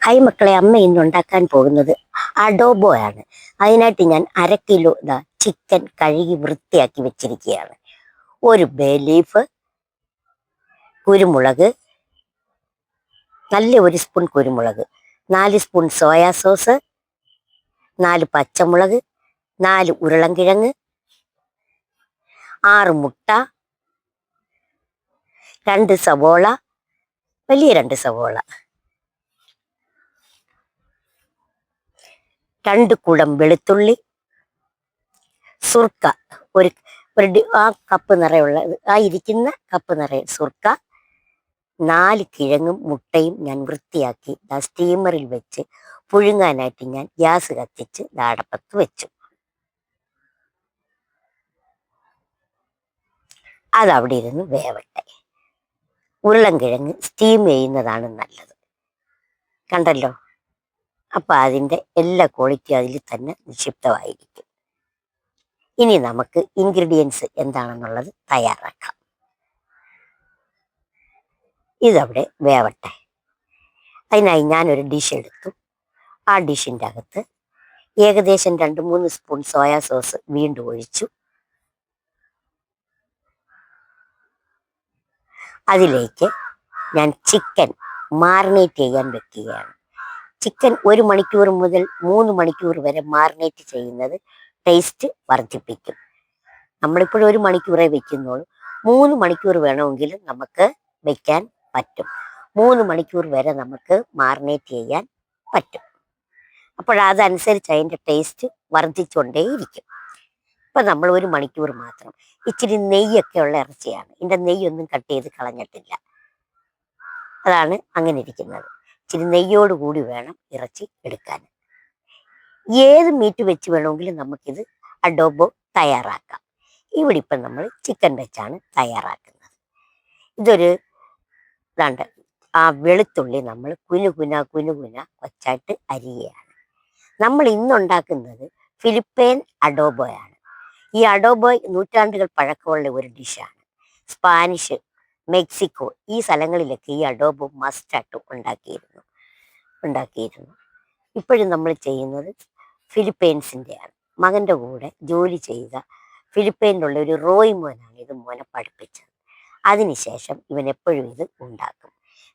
മക്കളെ അമ്മ ഇന്ന് ഉണ്ടാക്കാൻ പോകുന്നത് അഡോബോ ആണ് അതിനായിട്ട് ഞാൻ അര കിലോ ഇതാ ചിക്കൻ കഴുകി വൃത്തിയാക്കി വെച്ചിരിക്കുകയാണ്. ഒരു ബേ ലീഫ് കുരുമുളക് നല്ല ഒരു സ്പൂൺ കുരുമുളക് നാല് സ്പൂൺ സോയാ സോസ് നാല് പച്ചമുളക് നാല് ഉരുളൻകിഴങ്ങ് ആറ് മുട്ട രണ്ട് സവോള വലിയ രണ്ട് സവോള. രണ്ട് കുടം വെളുത്തുള്ളി സുർക്ക ഒരു ഒരു ആ കപ്പ് നിറയുള്ള ആ ഇരിക്കുന്ന കപ്പ് നിറയെ സുർക്ക നാല് കിഴങ്ങും മുട്ടയും ഞാൻ വൃത്തിയാക്കി ആ സ്റ്റീമറിൽ വെച്ച് പുഴുങ്ങാനായിട്ട് ഞാൻ ഗ്യാസ് കത്തിച്ച് ദാ അടപ്പത്ത് വെച്ചു. അതവിടെ ഇരുന്ന് വേവട്ടെ. ഉരുളൻകിഴങ്ങ് സ്റ്റീം ചെയ്യുന്നതാണ് നല്ലത്. കണ്ടല്ലോ? അപ്പൊ അതിന്റെ എല്ലാ ക്വാളിറ്റി അതിൽ തന്നെ നിക്ഷിപ്തമായിരിക്കും. ഇനി നമുക്ക് ഇൻഗ്രീഡിയൻസ് എന്താണെന്നുള്ളത് തയ്യാറാക്കാം. ഇതവിടെ വേവട്ടെ. അതിനായി ഞാനൊരു ഡിഷ് എടുത്തു. ആ ഡിഷിന്റെ അകത്ത് ഏകദേശം രണ്ട് മൂന്ന് സ്പൂൺ സോയാ സോസ് വീണ്ടും ഒഴിച്ചു. അതിലേക്ക് ഞാൻ ചിക്കൻ മാറിനേറ്റ് ചെയ്യാൻ വെക്കുകയാണ്. ചിക്കൻ ഒരു മണിക്കൂർ മുതൽ മൂന്ന് മണിക്കൂർ വരെ മാറിനേറ്റ് ചെയ്യുന്നത് ടേസ്റ്റ് വർദ്ധിപ്പിക്കും. നമ്മളിപ്പോഴും ഒരു മണിക്കൂറേ വെക്കുന്നുള്ളൂ. മൂന്ന് മണിക്കൂർ വേണമെങ്കിൽ നമുക്ക് വെക്കാൻ പറ്റും. മൂന്ന് മണിക്കൂർ വരെ നമുക്ക് മാറിനേറ്റ് ചെയ്യാൻ പറ്റും. അപ്പോൾ അതനുസരിച്ച് അതിന്റെ ടേസ്റ്റ് വർദ്ധിച്ചുകൊണ്ടേയിരിക്കും. ഇപ്പം നമ്മൾ ഒരു മണിക്കൂർ മാത്രം. ഇച്ചിരി നെയ്യൊക്കെ ഉള്ള ഇറച്ചിയാണ്. ഇതിന്റെ നെയ്യൊന്നും കട്ട് ചെയ്ത് കളഞ്ഞിട്ടില്ല. അതാണ് അങ്ങനെ ഇരിക്കുന്നത്. ഇച്ചിരി നെയ്യോട് കൂടി വേണം ഇറച്ചി എടുക്കാൻ. ഏത് മീറ്റ് വെച്ച് വേണമെങ്കിലും നമുക്കിത് അഡോബോ തയ്യാറാക്കാം. ഇവിടെ ഇപ്പം നമ്മൾ ചിക്കൻ വെച്ചാണ് തയ്യാറാക്കുന്നത്. ഇതൊരു ഇതാണ്ട് ആ വെളുത്തുള്ളി നമ്മൾ കുനു കുന കുനു കുന കൊച്ചായിട്ട് അരിയാണ് നമ്മൾ ഇന്നുണ്ടാക്കുന്നത് ഫിലിപ്പൈൻ അഡോബോയാണ് ഈ അഡോബോ നൂറ്റാണ്ടുകൾ പഴക്കമുള്ള ഒരു ഡിഷാണ് സ്പാനിഷ് മെക്സിക്കോ ഈ സ്ഥലങ്ങളിലൊക്കെ ഈ അഡോബോ മസ്റ്റായിട്ട് ഉണ്ടാക്കിയിരുന്നു. ഉണ്ടാക്കിയിരുന്നു. ഇപ്പോഴും നമ്മൾ ചെയ്യുന്നത് ഫിലിപ്പൈൻസിന്റെയാണ്. മകന്റെ കൂടെ ജോലി ചെയ്ത ഫിലിപ്പൈനിലുള്ള ഒരു റോയ് മോനാണ് ഇത് മോനെ പഠിപ്പിച്ചത്. അതിനുശേഷം ഇവൻ എപ്പോഴും ഇത് ഉണ്ടാക്കും.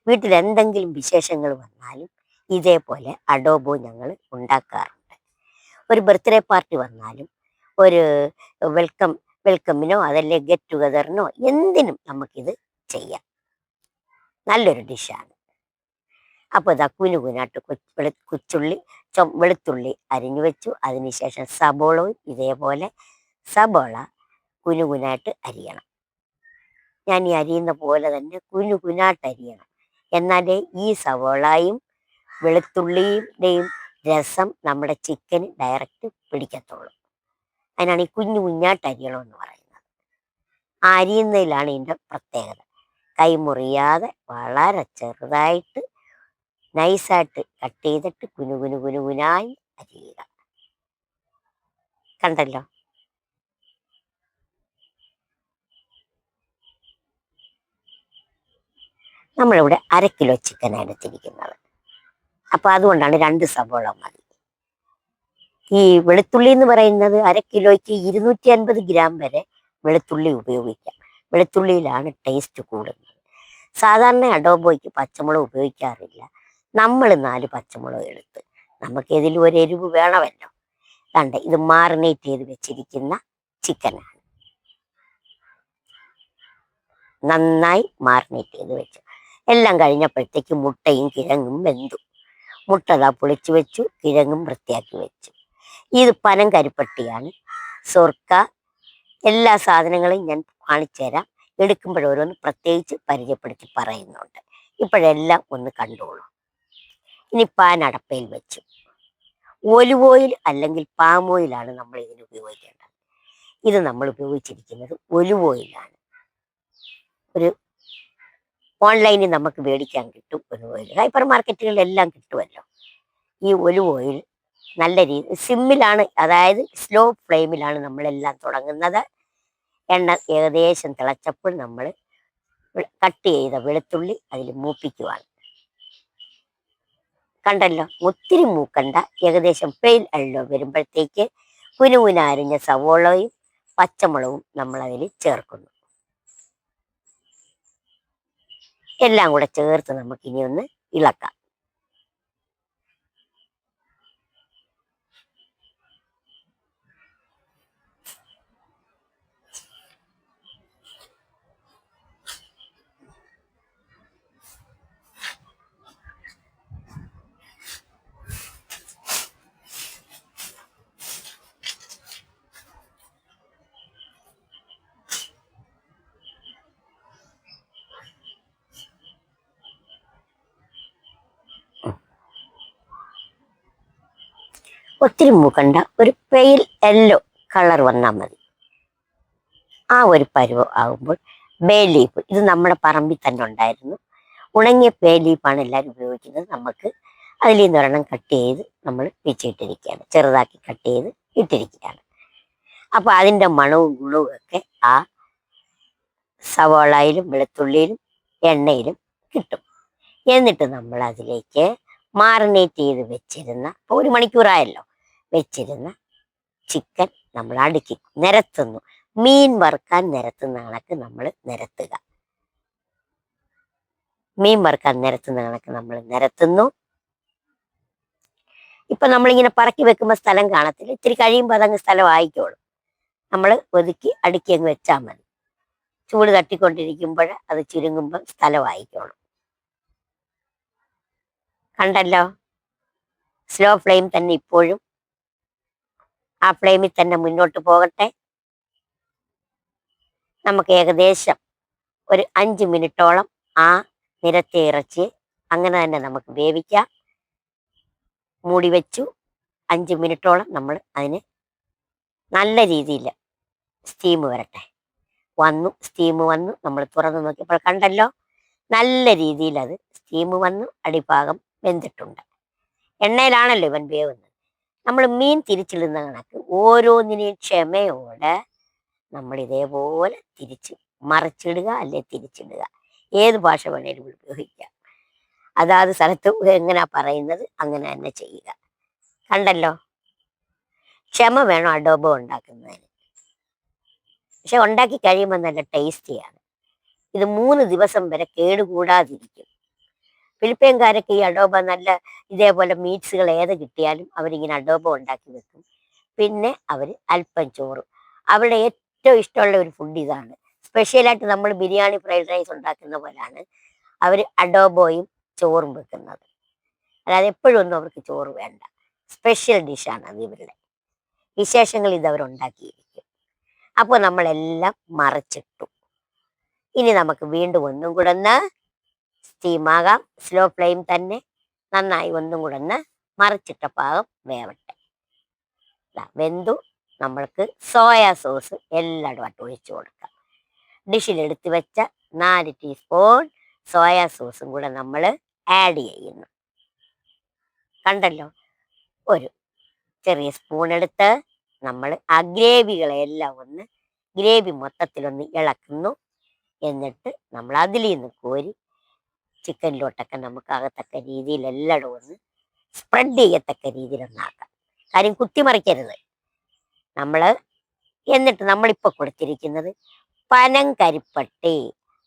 വീട്ടിൽ എന്തെങ്കിലും വിശേഷങ്ങൾ വന്നാലും ഇതേപോലെ അഡോബോ ഞങ്ങൾ ഉണ്ടാക്കാറുണ്ട്. ഒരു ബർത്ത്ഡേ പാർട്ടി വന്നാലും ഒരു വെൽക്കം വെൽക്കമിനോ അതല്ലേ ഗെറ്റ് ടുഗദറിനോ എന്തിനും നമുക്കിത് ചെയ്യാം. നല്ലൊരു ഡിഷാണ്. അപ്പോൾ ഇതാ കുനു കുനാട്ട് കൊച്ചുള്ളി ചൊ വെളുത്തുള്ളി അരിഞ്ഞു വെച്ചു. അതിനുശേഷം സബോളവും ഇതേപോലെ സബോള കുനുകുനായിട്ട് അരിയണം. ഞാൻ ഈ അരിയുന്ന പോലെ തന്നെ കുനുകുനാട്ട് അരിയണം. എന്നാലേ ഈ സവോളയും വെളുത്തുള്ളിയുടെയും രസം നമ്മുടെ ചിക്കന് ഡയറക്റ്റ് പിടിക്കത്തുള്ളൂ. അതിനാണ് ഈ കുഞ്ഞു കുഞ്ഞാട്ട് അരിയണമെന്ന് പറയുന്നത്. ആ അരിയുന്നതിലാണ് ഇതിന്റെ പ്രത്യേകത. കൈ മുറിയാതെ വളരെ ചെറുതായിട്ട് നൈസായിട്ട് കട്ട് ചെയ്തിട്ട് കുനു കുനു കുനു കുനായി അരിയുക. കണ്ടല്ലോ? നമ്മളിവിടെ അര കിലോ ചിക്കൻ എടുത്തിരിക്കുന്നത്. അപ്പൊ അതുകൊണ്ടാണ് രണ്ട് സവോള മതി. ഈ വെളുത്തുള്ളി എന്ന് പറയുന്നത് അര കിലോയ്ക്ക് ഇരുന്നൂറ്റി അൻപത് ഗ്രാം വരെ വെളുത്തുള്ളി ഉപയോഗിക്കാം. വെളുത്തുള്ളിയിലാണ് ടേസ്റ്റ് കൂടുന്നത് സാധാരണ അഡോബോയ്ക്ക് പച്ചമുളക് ഉപയോഗിക്കാറില്ല. നമ്മൾ നാല് പച്ചമുളക് എടുത്ത് നമുക്ക് ഇതിൽ ഒരു എരിവ് വേണമല്ലോ. കണ്ട? ഇത് മാറിനേറ്റ് ചെയ്ത് വെച്ചിരിക്കുന്ന ചിക്കനാണ് നന്നായി മാറിനേറ്റ് ചെയ്ത് വെച്ചു. എല്ലാം കഴിഞ്ഞപ്പോഴത്തേക്ക് മുട്ടയും കിഴങ്ങും വെന്തു. മുട്ട ദാ പൊളിച്ചു വെച്ചു കിഴങ്ങും വൃത്തിയാക്കി വെച്ചു. ഇത് പനം കരിപ്പട്ടിയാണ്. സൊർക്ക എല്ലാ സാധനങ്ങളും ഞാൻ കാണിച്ചു തരാം എടുക്കുമ്പോഴോരോന്ന് പ്രത്യേകിച്ച് പരിചയപ്പെടുത്തി പറയുന്നുണ്ട്. ഇപ്പോഴെല്ലാം ഒന്ന് കണ്ടോളൂ. ഇനി പാൻ അടപ്പയിൽ വെച്ചു. ഒലിവ് ഓയിൽ അല്ലെങ്കിൽ പാം ഓയിലാണ് നമ്മൾ ഇതിന് ഉപയോഗിക്കേണ്ടത്. ഇത് നമ്മൾ ഉപയോഗിച്ചിരിക്കുന്നത് ഒലിവ് ഓയിലാണ്. ഒരു ഓൺലൈനിൽ നമുക്ക് മേടിക്കാൻ കിട്ടും ഒലിവ് ഓയിൽ. ഹൈപ്പർ മാർക്കറ്റുകളിലെല്ലാം കിട്ടുമല്ലോ. ഈ ഒലിവ് ഓയിൽ നല്ല രീതി സിമ്മിലാണ് അതായത് സ്ലോ ഫ്ലെയിമിലാണ് നമ്മളെല്ലാം തുടങ്ങുന്നത്. എണ്ണ ഏകദേശം തിളച്ചപ്പോൾ നമ്മൾ കട്ട് ചെയ്ത വെളുത്തുള്ളി അതിൽ മൂപ്പിക്കുവാണ്. കണ്ടല്ലോ? ഒത്തിരി മൂക്കണ്ട. ഏകദേശം പെയിൽ അല്ലോ വരുമ്പോഴത്തേക്ക് കുനുകുന അരിഞ്ഞ സവോളയും പച്ചമുളകും നമ്മൾ അതിൽ ചേർക്കുന്നു. എല്ലാം കൂടെ ചേർത്ത് നമുക്കിനി ഒന്ന് ഇളക്കാം. ഒത്തിരി മൂക്കണ്ട. ഒരു പെയിൽ യെല്ലോ കളർ വന്നാൽ മതി. ആ ഒരു പരുവം ആകുമ്പോൾ ബേ ലീഫ് ഇത് നമ്മുടെ പറമ്പിൽ തന്നെ ഉണ്ടായിരുന്നു. ഉണങ്ങിയ ബേ എല്ലാവരും ഉപയോഗിക്കുന്നത്. നമുക്ക് അതിൽ നിന്ന് ഒരെണ്ണം കട്ട് ചെയ്ത് നമ്മൾ വെച്ചിട്ടിരിക്കുകയാണ്. ചെറുതാക്കി കട്ട് ചെയ്ത് ഇട്ടിരിക്കുകയാണ്. അപ്പോൾ അതിന്റെ മണവും ഗുണവും ഒക്കെ ആ സവോളയിലും വെളുത്തുള്ളിയിലും എണ്ണയിലും കിട്ടും. എന്നിട്ട് നമ്മൾ അതിലേക്ക് മാറിനേറ്റ് ചെയ്ത് വെച്ചിരുന്ന ഒരു മണിക്കൂറായല്ലോ. വെച്ചിരുന്ന ചിക്കൻ നമ്മൾ അടുക്കി നിരത്തുന്നു. മീൻ വറുക്കാൻ നിരത്തുന്ന കണക്ക് നമ്മൾ നിരത്തുക. മീൻ വറുക്കാൻ നിരത്തുന്ന കണക്ക് നമ്മൾ നിരത്തുന്നു. ഇപ്പൊ നമ്മളിങ്ങനെ പറക്കി വെക്കുമ്പോൾ സ്ഥലം കാണത്തില്ല. ഇത്തിരി കഴിയുമ്പോൾ അതങ്ങ് സ്ഥലം ആയിക്കോളും. നമ്മൾ ഒതുക്കി അടുക്കി അങ്ങ് വെച്ചാൽ മതി. ചൂട് തട്ടിക്കൊണ്ടിരിക്കുമ്പോൾ അത് ചുരുങ്ങുമ്പോൾ സ്ഥലം ആയിക്കോളും. കണ്ടല്ലോ? സ്ലോ ഫ്ലെയിം തന്നെ ഇപ്പോഴും ആ ഫ്ലെയിമിൽ തന്നെ മുന്നോട്ട് പോകട്ടെ. നമുക്ക് ഏകദേശം ഒരു അഞ്ച് മിനിറ്റോളം ആ നിരത്തെ ഇറച്ചി അങ്ങനെ തന്നെ നമുക്ക് വേവിക്കാം. മൂടി വെച്ചു. അഞ്ച് മിനിറ്റോളം നമ്മൾ അതിന് നല്ല രീതിയിൽ സ്റ്റീം വരട്ടെ. വന്നു സ്റ്റീം വന്നു. നമ്മൾ തുറന്ന് നോക്കിയപ്പോൾ കണ്ടല്ലോ നല്ല രീതിയിൽ അത് സ്റ്റീം വന്നു അടിഭാഗം വെന്തിട്ടുണ്ട്. എണ്ണയിലാണല്ലോ ഇവൻ വേവുന്നത്. നമ്മൾ മീൻ തിരിച്ചിടുന്ന കണക്ക് ഓരോന്നിനെയും ക്ഷമയോടെ നമ്മൾ ഇതേപോലെ തിരിച്ച് മറിച്ചിടുക അല്ലെ തിരിച്ചിടുക. ഏത് ഭാഷ വേണേലും ഉപയോഗിക്കാം. അതാത് സ്ഥലത്ത് എങ്ങനെയാ പറയുന്നത് അങ്ങനെ തന്നെ ചെയ്യുക. കണ്ടല്ലോ? ക്ഷമ വേണം അഡോബ ഉണ്ടാക്കുന്നതിന്. പക്ഷെ ഉണ്ടാക്കി കഴിയുമ്പോൾ നല്ല ടേസ്റ്റിയാണ്. ഇത് മൂന്ന് ദിവസം വരെ കേടുകൂടാതിരിക്കും. ഫിലിപ്പീൻകാരൊക്കെ ഈ അഡോബ നല്ല ഇതേപോലെ മീറ്റ്സുകൾ ഏത് കിട്ടിയാലും അവരിങ്ങനെ അഡോബ ഉണ്ടാക്കി വെക്കും. പിന്നെ അവർ അല്പം ചോറ്. അവരുടെ ഏറ്റവും ഇഷ്ടമുള്ള ഒരു ഫുഡ് ഇതാണ്. സ്പെഷ്യലായിട്ട് നമ്മൾ ബിരിയാണി ഫ്രൈഡ് റൈസ് ഉണ്ടാക്കുന്ന പോലെയാണ് അവർ അഡോബോയും ചോറും വെക്കുന്നത്. അല്ലാതെ എപ്പോഴും ഒന്നും അവർക്ക് ചോറ് വേണ്ട. സ്പെഷ്യൽ ഡിഷാണ് അത് ഇവരുടെ. വിശേഷങ്ങൾ ഇത് അവരുണ്ടാക്കിയിരിക്കും അപ്പോൾ നമ്മളെല്ലാം മറച്ചിട്ടു. ഇനി നമുക്ക് വീണ്ടും ഒന്നും കൂടെ ഒന്ന് സ്റ്റീമാകാം സ്ലോ ഫ്ലെയിം തന്നെ നന്നായി ഒന്നും കൂടെ ഒന്ന് മറിച്ചിട്ട പാകം വേവട്ടെ. വെന്തു. നമ്മൾക്ക് സോയാ സോസ് എല്ലായിടുമായിട്ട് ഒഴിച്ചു കൊടുക്കാം. ഡിഷിൽ എടുത്തു വെച്ച നാല് ടീസ്പൂൺ സോയാ സോസും കൂടെ നമ്മൾ ആഡ് ചെയ്യുന്നു. കണ്ടല്ലോ? ഒരു ചെറിയ സ്പൂൺ എടുത്ത് നമ്മൾ ആ ഗ്രേവികളെല്ലാം ഒന്ന് ഗ്രേവി മൊത്തത്തിലൊന്ന് ഇളക്കുന്നു. എന്നിട്ട് നമ്മൾ അതിൽ നിന്ന് കോരി ചിക്കനിലോട്ടൊക്കെ നമുക്കാകത്തക്ക രീതിയിൽ എല്ലായിടും ഒന്ന് സ്പ്രെഡ് ചെയ്യത്തക്ക രീതിയിലൊന്നാക്കാം. കാര്യം കുത്തിമറിക്കരുത് നമ്മൾ എന്നിട്ട് നമ്മളിപ്പോൾ കൊടുത്തിരിക്കുന്നത് പനം കരിപ്പട്ടി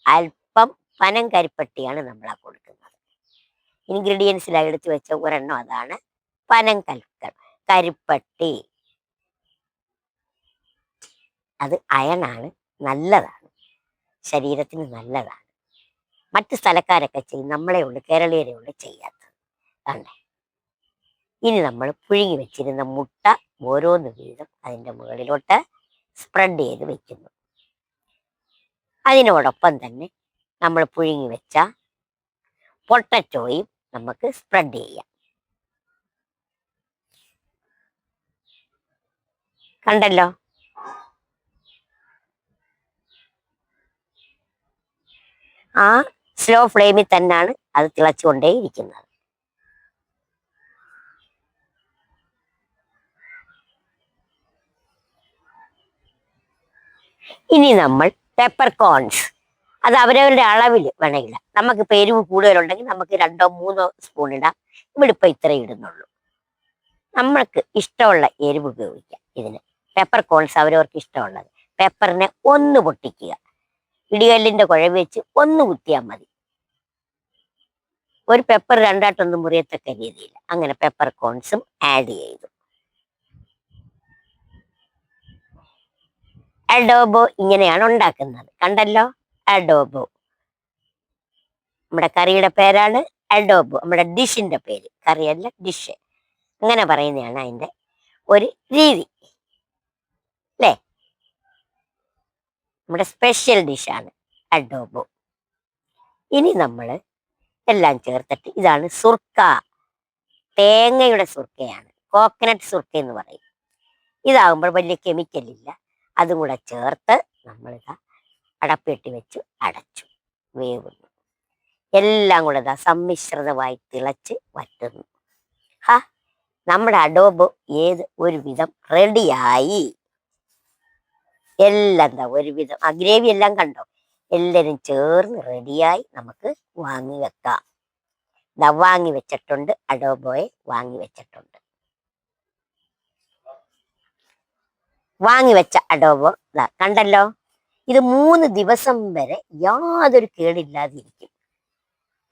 അല്പം പനം കരിപ്പട്ടിയാണ് നമ്മൾ ആ കൊടുക്കുന്നത്. ഇൻഗ്രീഡിയൻസിലായി എടുത്തു വെച്ച ഒരെണ്ണം അതാണ് പനം കൽക്കൾ കരിപ്പട്ടി. അത് അയണാണ് നല്ലതാണ്. ശരീരത്തിന് നല്ലതാണ്. മറ്റ് സ്ഥലക്കാരൊക്കെ ചെയ്യും നമ്മളെ ഉള്ളു കേരളീയരെ ഉള്ളു ചെയ്യാത്തത്. കണ്ടേ? ഇനി നമ്മൾ പുഴുങ്ങി വെച്ചിരുന്ന മുട്ട ഓരോന്ന് വീതം അതിന്റെ മുകളിലോട്ട് സ്പ്രെഡ് ചെയ്ത് വെക്കുന്നു. അതിനോടൊപ്പം തന്നെ നമ്മൾ പുഴുങ്ങി വെച്ച പൊട്ടറ്റോയും നമുക്ക് സ്പ്രെഡ് ചെയ്യാം. കണ്ടല്ലോ? ആ സ്ലോ ഫ്ലെയിമിൽ തന്നെയാണ് അത് തിളച്ചുകൊണ്ടേയിരിക്കുന്നത് ഇനി നമ്മൾ പെപ്പർ കോൺസ് അത് അവരവരുടെ അളവിൽ വേണമെങ്കിൽ നമുക്കിപ്പോൾ എരിവ് കൂടുതലുണ്ടെങ്കിൽ നമുക്ക് രണ്ടോ മൂന്നോ സ്പൂൺ ഇടാം. ഇവിടെ ഇപ്പം ഇത്രേ ഇടുന്നുള്ളൂ. നമ്മൾക്ക് ഇഷ്ടമുള്ള എരിവ് ഉപയോഗിക്കാം ഇതിന്. പെപ്പർ കോൺസ് അവരവർക്ക് ഇഷ്ടമുള്ളത്. പെപ്പറിനെ ഒന്ന് പൊട്ടിക്കുക. ഇടികല്ലിന്റെ കുഴ വെച്ച് ഒന്ന് കുത്തിയാൽ മതി. ഒരു പെപ്പർ രണ്ടായിട്ടൊന്നും മുറിയത്തക്ക രീതിയിൽ അങ്ങനെ പെപ്പർ കോൺസും ആഡ് ചെയ്തു. അഡോബോ ഇങ്ങനെയാണ് ഉണ്ടാക്കുന്നത്. കണ്ടല്ലോ? അഡോബോ നമ്മുടെ കറിയുടെ പേരാണ് അഡോബോ നമ്മുടെ ഡിഷിന്റെ പേര്. കറിയല്ല ഡിഷ് അങ്ങനെ പറയുന്നതാണ് അതിന്റെ ഒരു രീതി. അല്ലേ? നമ്മുടെ സ്പെഷ്യൽ ഡിഷാണ് അഡോബോ ഇനി നമ്മൾ എല്ലാം ചേർത്തിട്ട് ഇതാണ് സുർക്ക. തേങ്ങയുടെ സുർക്കയാണ്. കോക്കനട്ട് സുർക്ക എന്ന് പറയും. ഇതാകുമ്പോൾ വലിയ കെമിക്കൽ ഇല്ല. അതും കൂടെ ചേർത്ത് നമ്മളിതാ അടപ്പിട്ട് വെച്ച് അടച്ചു. വേവുന്നു. എല്ലാം കൂടെ ഇതാ സമ്മിശ്രിതമായി തിളച്ച് വറ്റുന്നു. ഹാ നമ്മുടെ അഡോബ് ഏത്? ഒരുവിധം റെഡിയായി എല്ലാം എന്താ ഒരുവിധം. ആ ഗ്രേവി എല്ലാം കണ്ടോ? എല്ലാരും ചേർന്ന് റെഡിയായി നമുക്ക് വാങ്ങി വെക്കാം. എന്താ വാങ്ങി വെച്ചിട്ടുണ്ട്. അഡോബോയെ വാങ്ങി വെച്ചിട്ടുണ്ട്. വാങ്ങി വെച്ച അഡോബോ കണ്ടല്ലോ? ഇത് മൂന്ന് ദിവസം വരെ യാതൊരു കേടില്ലാതിരിക്കും.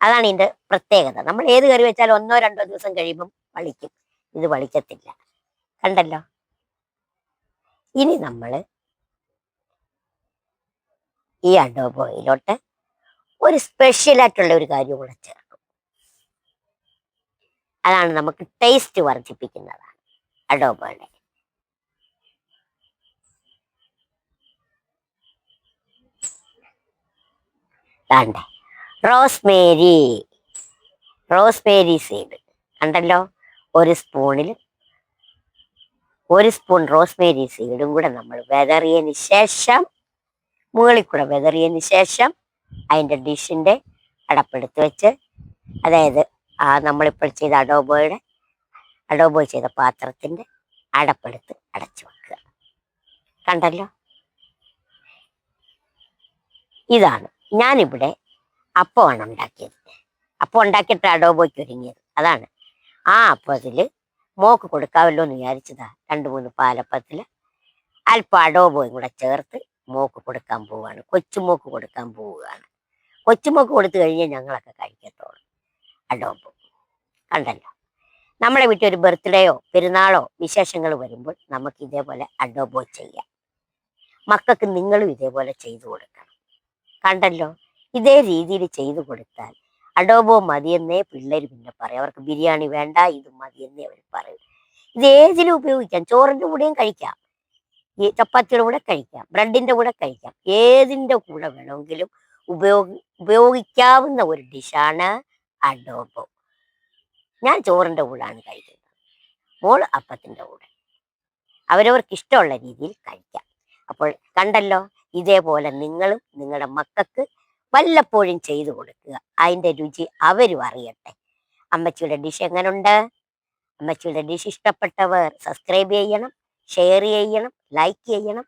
അതാണ് ഇതിന്റെ പ്രത്യേകത. നമ്മൾ ഏത് കറി വെച്ചാലും ഒന്നോ രണ്ടോ ദിവസം കഴിയുമ്പം വളിക്കും. ഇത് വളിക്കത്തില്ല. കണ്ടല്ലോ? ഇനി നമ്മൾ ഈ അഡോബോയിലോട്ട് ഒരു സ്പെഷ്യൽ ആയിട്ടുള്ള ഒരു കാര്യം കൂടെ ചേർക്കും. അതാണ് നമുക്ക് ടേസ്റ്റ് വർദ്ധിപ്പിക്കുന്നതാണ്. അഡോബോയുടെ റോസ്മേരി. റോസ്മേരി സീഡ് കണ്ടല്ലോ? ഒരു സ്പൂണിൽ ഒരു സ്പൂൺ റോസ്മേരി സീഡും കൂടെ നമ്മൾ വെതറിയതിന് ശേഷം മുകളിൽ കൂടെ വെതറിയതിന് ശേഷം അതിന്റെ ഡിഷിന്റെ അടപ്പെടുത്ത് വെച്ച് അതായത് ആ നമ്മളിപ്പോൾ ചെയ്ത അഡോബോയുടെ അഡോബോ ചെയ്ത പാത്രത്തിന്റെ അടപ്പെടുത്ത് അടച്ചു വെക്കുക. കണ്ടല്ലോ? ഇതാണ് ഞാനിവിടെ അപ്പമാണ് ഉണ്ടാക്കിയത്. അപ്പം ഉണ്ടാക്കിയിട്ട് അഡോബോയ്ക്ക് ഒരുങ്ങിയത്. അതാണ്. ആ അപ്പത്തിൽ മോക്ക് കൊടുക്കാമല്ലോ എന്ന് വിചാരിച്ചതാ. രണ്ട് മൂന്ന് പാലപ്പത്തിൽ അല്പം അഡോബോയും കൂടെ ചേർത്ത് മോക്ക് കൊടുക്കാൻ പോവുകയാണ് കൊച്ചുമോക്ക് കൊടുക്കാൻ പോവുകയാണ് കൊച്ചുമോക്ക് കൊടുത്തു കഴിഞ്ഞാൽ ഞങ്ങളൊക്കെ കഴിക്കത്തോളൂ. അഡോബോ കണ്ടല്ലോ. നമ്മളെ വീട്ടിൽ ഒരു ബർത്ത്ഡേയോ പെരുന്നാളോ വിശേഷങ്ങൾ വരുമ്പോൾ നമുക്ക് ഇതേപോലെ അഡോബോ ചെയ്യാം. മക്കൾക്ക് നിങ്ങളും ഇതേപോലെ ചെയ്തു കൊടുക്കണം. കണ്ടല്ലോ? ഇതേ രീതിയിൽ ചെയ്തു കൊടുത്താൽ അഡോബോ മതിയെന്നേ പിള്ളേർ പിന്നെ പറയും. അവർക്ക് ബിരിയാണി വേണ്ട ഇത് മതിയെന്നേ അവർ പറയും. ഇത് ഏതിലും ഉപയോഗിക്കാം. ചോറിന്റെ കൂടെയും കഴിക്കാം. ഈ ചപ്പാത്തിയുടെ കൂടെ കഴിക്കാം. ബ്രെഡിന്റെ കൂടെ കഴിക്കാം. ഏതിന്റെ കൂടെ വേണമെങ്കിലും ഉപയോഗി ഉപയോഗിക്കാവുന്ന ഒരു ഡിഷാണ് അഡോബോ. ഞാൻ ചോറിന്റെ കൂടാണ് കഴിക്കുന്നത്. മോൾ അപ്പത്തിന്റെ കൂടെ. അവരവർക്ക് ഇഷ്ടമുള്ള രീതിയിൽ കഴിക്കാം. അപ്പോൾ കണ്ടല്ലോ ഇതേപോലെ നിങ്ങളും നിങ്ങളുടെ മക്കൾക്ക് വല്ലപ്പോഴും ചെയ്തു കൊടുക്കുക. അതിന്റെ രുചി അവരും അറിയട്ടെ. അമ്മച്ചിയുടെ ഡിഷ് എങ്ങനുണ്ട്? അമ്മച്ചിയുടെ ഡിഷ് ഇഷ്ടപ്പെട്ടവർ സബ്സ്ക്രൈബ് ചെയ്യണം. ഷെയർ ചെയ്യണം ലൈക്ക് ചെയ്യണം.